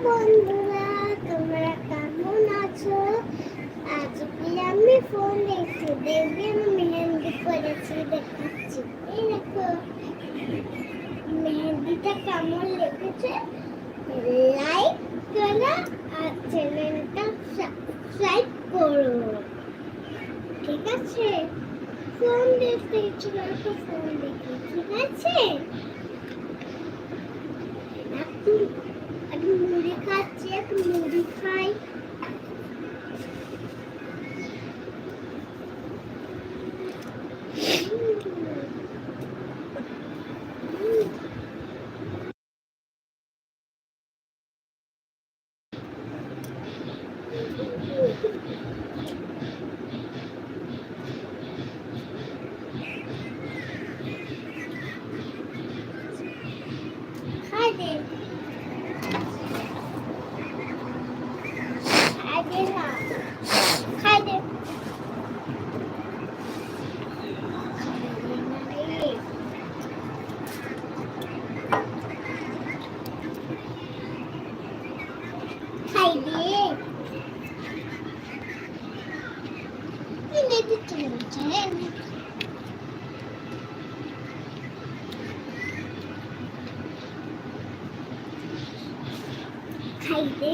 বন্ধুরা তোমরা কেমন আছো আজকে আমি ফোন দেখছি দেখবি আমি মেহেন্দি করেছি দেখাচ্ছি এই দেখো মেহেন্দিটা কেমন লেগেছে লাইক করো আর চ্যানেলটা সাবস্ক্রাইব করো ঠিক আছে ফোন দেখতে ইচ্ছে ফোন দেখি ঠিক আছে একটু একটু মুড়ি খাচ্ছি একটু মুড়ি খাই খাই দে খাই দে না খাই দে খাই দে এনে দিতে হচ্ছে খাই দে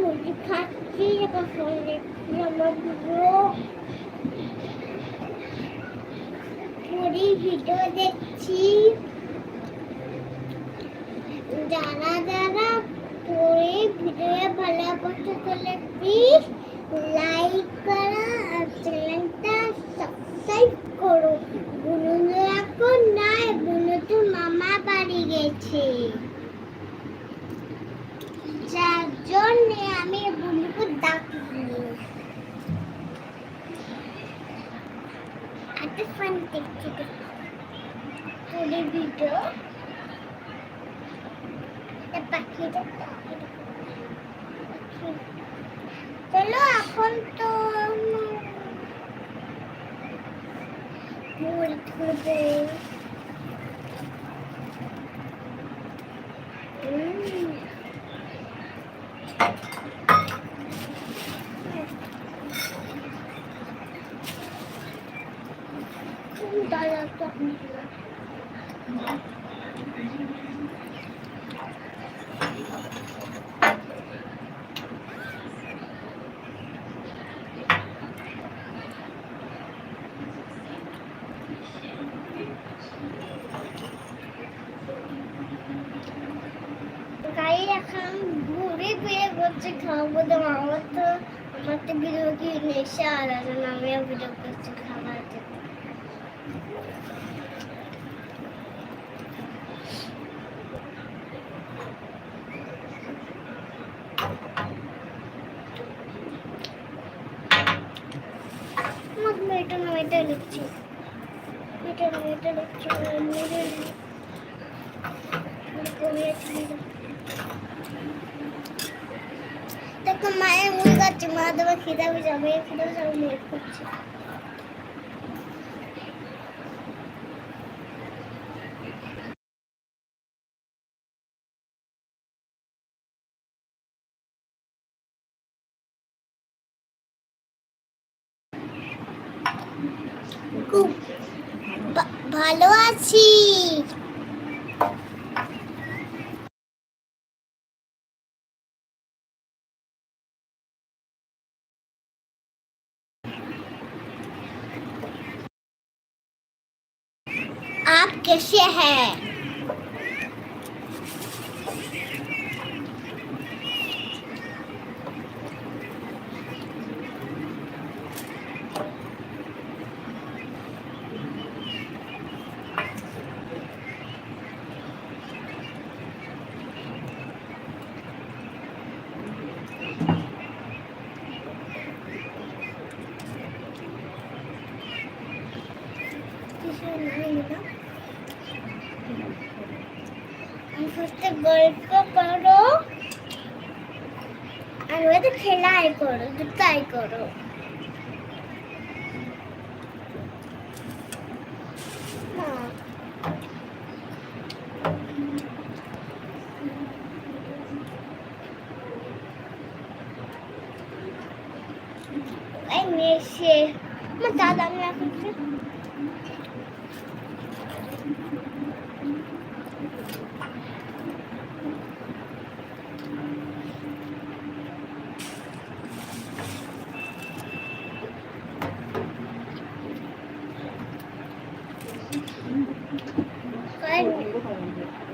মুড়ি খাচ্ছি এবার ফোন দেখছি আমার পুরো মুড়ি ভিডিও দেখছি যারা যারা পরে ভিডিও ভালো করতে চলে প্লিজ লাইক করো আর চ্যানেলটা সাবস্ক্রাইব করো বুনু এখন নাই বুনু তো মামা বাড়ি গেছে যার জন্য আমি একটা ফান দেখছি পুরো ভিডিও পাখিটা চলো এখন তো মুড়ি খাব উম। দাঁড়া তো গাড়ি এখন ঘুরে ফিরে করছে খাওয়াবো তো আমার তো আমার তো ভিডিও আলাদা না আমিও ভিডিও করছি খাবার মেয়েটা না এটা লিখছি এটা না এটা লিখছি দেখো মায়ের মুড়ি আছে মা তোমার খিদা যাবে খিদে যাবে মুড়ি খাচ্ছে। आप कैसे हैं Thank you. ফার্স্টে গল্প করো। আর ওদের খেলাই করো দুটাই করো হ্যাঁ এই মেশে আমার দাদা আমি এখন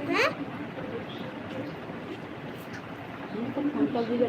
হ্যাঁ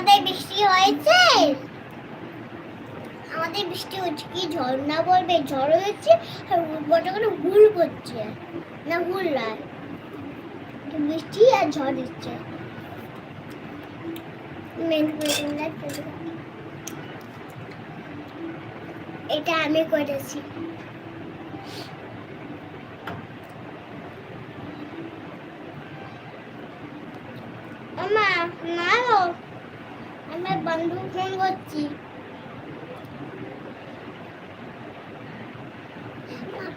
তোমাদের বৃষ্টি হয়েছে? আমাদের বৃষ্টি হচ্ছে কি? ঝর্ণা বলবে, ঝড় হয়েছে আর করে হুল করছে না, হুল নয়। বৃষ্টি আর ঝড় দিচ্ছে। এটা আমি করেছি। না গো। আমার বন্ধু ফোন করছি।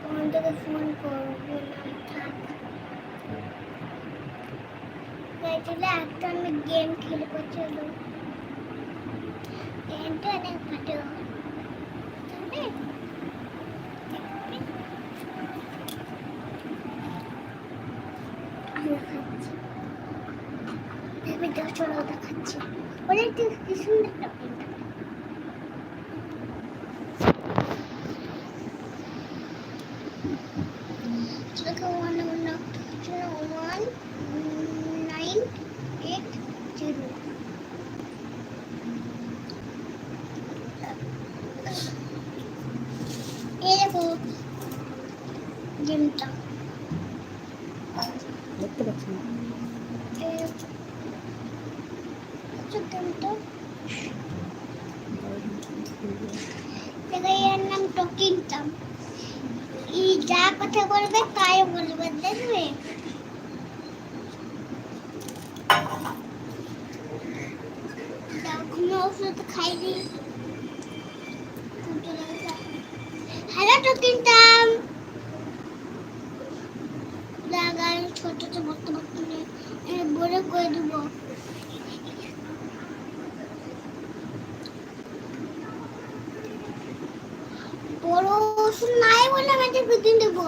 বন্ধুকে ফোন করব চলে একটা আমি গেম খেলব, চলো। গেমটা অনেক ভালো চলবে? আমি খাচ্ছি আমি দশটা দেখাচ্ছি ওরা একটু কি সুন্দর একটা print। Look at one one zero one nine eight zero. এই দেখো গেমটা দেখতে পাচ্ছি না এই দেখো গেমটা দেখো এর নাম টকিং টম ই যা কথা বলবে তাই বলবে দেখবে এখনও ওষুধ খাইনি হ্যালো টকিং টম লাগাই ছোট ছোট ভক্ত ভক্ত বড় করে দেবো বড় ওষুধ নাই বলে আমাকে দুদিন দেবো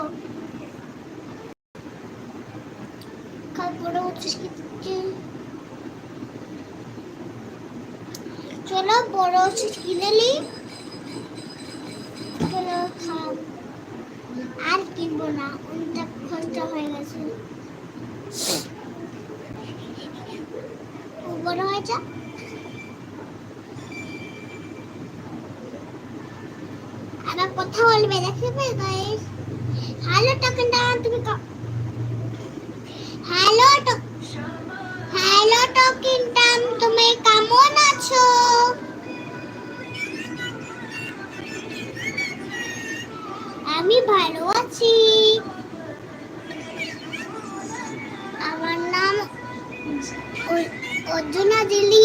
কাল বড় ওষুধ কিনতে চলো বড় ওষুধ কিনে নি চলো খাও আর কিনবো না, অনেকটা খরচা হয়ে গেছে। বড় হয়েছে। আবার কথা বলবে দেখবে গাইস হ্যালো টকিং টম তুমি হ্যালো হ্যালো টকিং টাম তুমি কেমন আছো? আমি ভালো আছি। আমার নাম অর্জুনা দিলি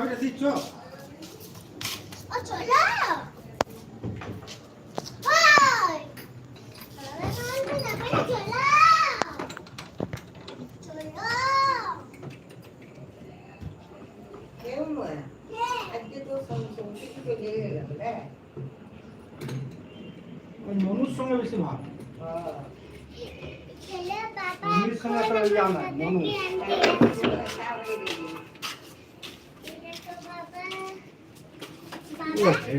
가면 수 있죠? 어, 졸라요. 와! 저는 나보다 졸라. 졸라. 매운 거야. 네. 아직도 성성 삐끗하게 얘기하려 그래. 아니, 너무 성형이 있으면 와. 졸라, 바바. 오늘 생각하지 않아, 너는.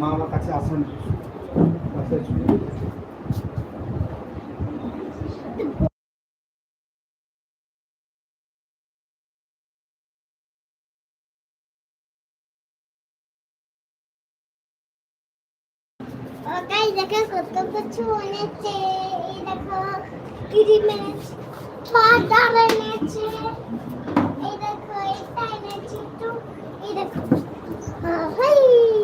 মা আমার কাছে আসেন। গাই দেখো কত কিছু এনেছে। এই দেখো এই দেখো এই দেখো। হাই কার জন্য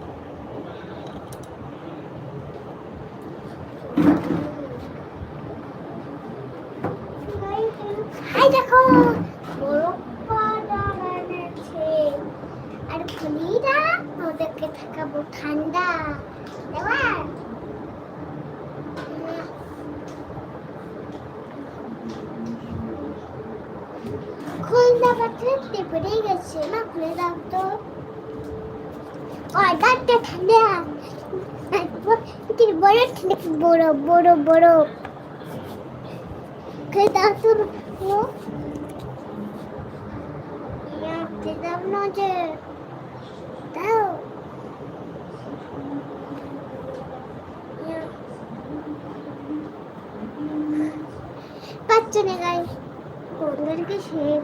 ওদেরকে থাকাবো ঠান্ডা। এবার খুলনা পাত্রে না, খুলে দাও তো। বড় বড় বড় বড়। খুলে তো। যে দাও। হচ্ছে না গাই বন্ধুদেরকে শেয়ার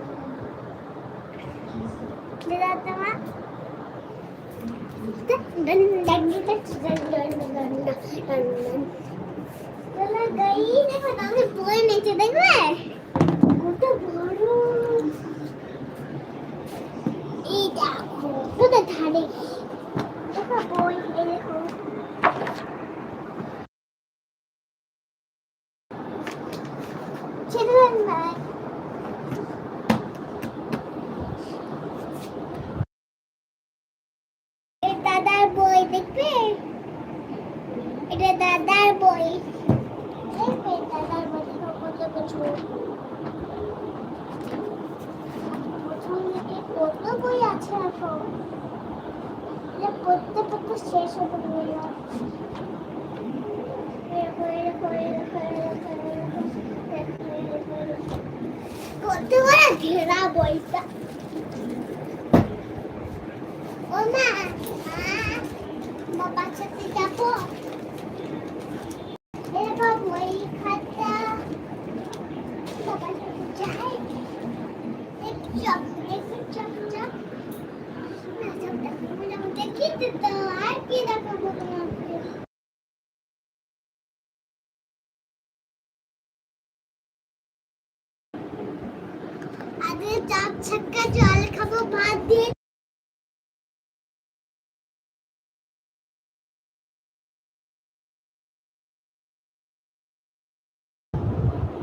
দেখবে? কত বড় चेहरा वैसा আগে চার ছক্কা জল খাবো ভাত দিয়ে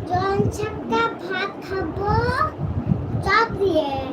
জল ছক্কা ভাত খাবো চপ দিয়ে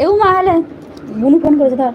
એવું માં હાલે ગુનું ફોન કરજો તાર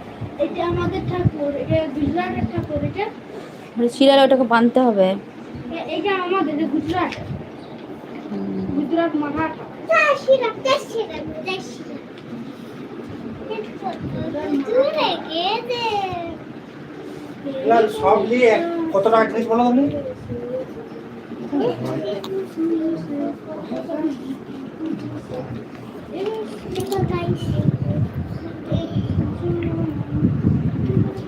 আমাদের ঠাকুর এটা গুজরাটের ঠাকুর এটা শিলারে ওটাকে বাঁধতে হবে এটা আমাদের যে গুজরাট গুজরাট মহাঠাকুর কত টাকা জিনিস বলো তুমি